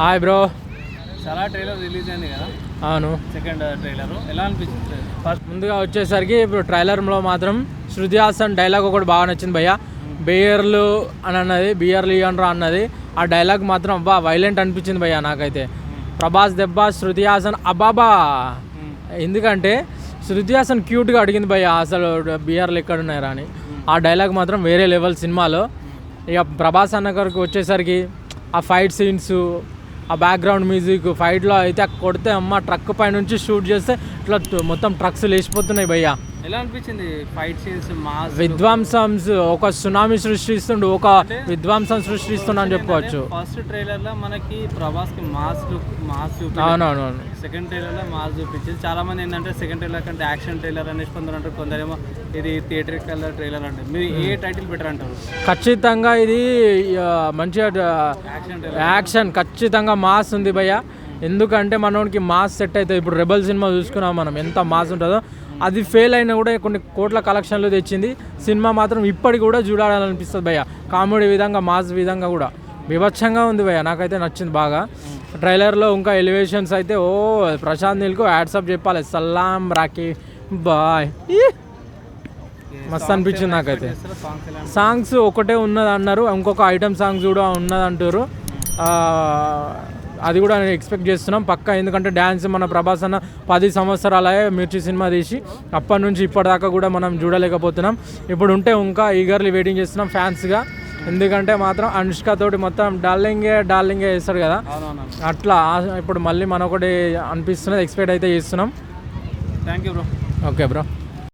Hi bro చాలా trailer release అయింది కదా? అవును. సెకండ్ ట్రైలర్ ఎలా అనిపించింది? ఫస్ట్ ముందుగా వచ్చేసరికి ఇప్పుడు ట్రైలర్లో మాత్రం శృతి హాసన్ డైలాగ్ ఒకటి బాగా నచ్చింది భయ్య. బియర్లు అని అన్నది బియర్లు ఇవ్వండ్రా అన్నది ఆ డైలాగ్ మాత్రం అబ్బా వైలెంట్ అనిపించింది భయ్య నాకైతే. ప్రభాస్ దెబ్బ శృతి హాసన్ అబ్బాబా. ఎందుకంటే శృతి హాసన్ క్యూట్గా అడిగింది భయ్య అసలు బియర్లు ఎక్కడ ఉన్నాయరా అని. ఆ డైలాగ్ మాత్రం వేరే లెవెల్ సినిమాలో. ఇక ప్రభాస్ అన్న గారికి వచ్చేసరికి ఆ ఫైట్ సీన్స్ ఆ బ్యాక్గ్రౌండ్ మ్యూజిక్ ఫైట్లో అయితే కొడితే అమ్మ ట్రక్ పై నుంచి షూట్ చేస్తే ఇట్లా మొత్తం ట్రక్స్ లేచిపోతున్నాయి భయ్యా. ఎలా అనిపించింది ఫైట్ సీన్స్ మాస్ విధ్వంసం ఒక సునామీ సృష్టిస్తుండు ఒక విధ్వంసం సృష్టిస్తుండు అని చెప్పుకోవచ్చు. ఫస్ట్ ట్రైలర్లో మనకి ప్రభాస్కి మాస్ లుక్ మాస్ అవునవునవును. సెకండ్ ట్రైలర్లో మాస్ చూపించింది. చాలా మంది ఏంటంటే సెకండ్ ట్రైలర్ కంటే యాక్షన్ ట్రైలర్ అనేసి కొందరు అంటారు. కొందరేమో ఇది థియేటర్ కలర్ ట్రైలర్ అంటే మీరు ఏ టైటిల్ బెటర్ అంటారు? ఖచ్చితంగా ఇది మంచిగా యాక్షన్ ఖచ్చితంగా మాస్ ఉంది భయ్య. ఎందుకంటే మనోడికి మాస్ సెట్ అవుతుంది ఇప్పుడు రెబల్ సినిమా చూసుకున్నాం మనం ఎంత మాస్ ఉంటుందో. అది ఫెయిల్ అయినా కూడా కొన్ని కోట్ల కలెక్షన్లు తెచ్చింది. సినిమా మాత్రం ఇప్పటికి కూడా చూడాలనిపిస్తుంది భయ్య. కామెడీ విధంగా మాస్ విధంగా కూడా. విభత్సంగా ఉంది భయ్య. నాకైతే నచ్చింది బాగా. ట్రైలర్లో ఇంకా ఎలివేషన్స్ అయితే ఓ ప్రశాంత్ నీల్కు యాడ్సప్ చెప్పాలి. సలాం రాకీ బాయ్. మస్తు అనిపించింది నాకైతే. సాంగ్స్ ఒకటే ఉన్నది అన్నారు ఇంకొక ఐటమ్ సాంగ్స్ కూడా ఉన్నది అంటారు అది కూడా నేను ఎక్స్పెక్ట్ చేస్తున్నాం. పక్క ఎందుకంటే డ్యాన్స్ మన ప్రభాస్ అన్న పది సంవత్సరాలే మిర్చి సినిమా తీసి అప్పటి నుంచి ఇప్పటిదాకా కూడా మనం చూడలేకపోతున్నాం. ఇప్పుడు ఉంటే ఇంకా ఈగర్లీ వెయిటింగ్ చేస్తున్నాం ఫ్యాన్స్గా ఎందుకంటే మాత్రం అనుష్క తోటి మొత్తం డార్లింగే డార్లింగే వేస్తాడు కదా. అట్లా ఇప్పుడు మళ్ళీ మనొకటి అనిపిస్తున్నది ఎక్స్పెక్ట్ అయితే చేస్తున్నాం. Thank you bro okay bro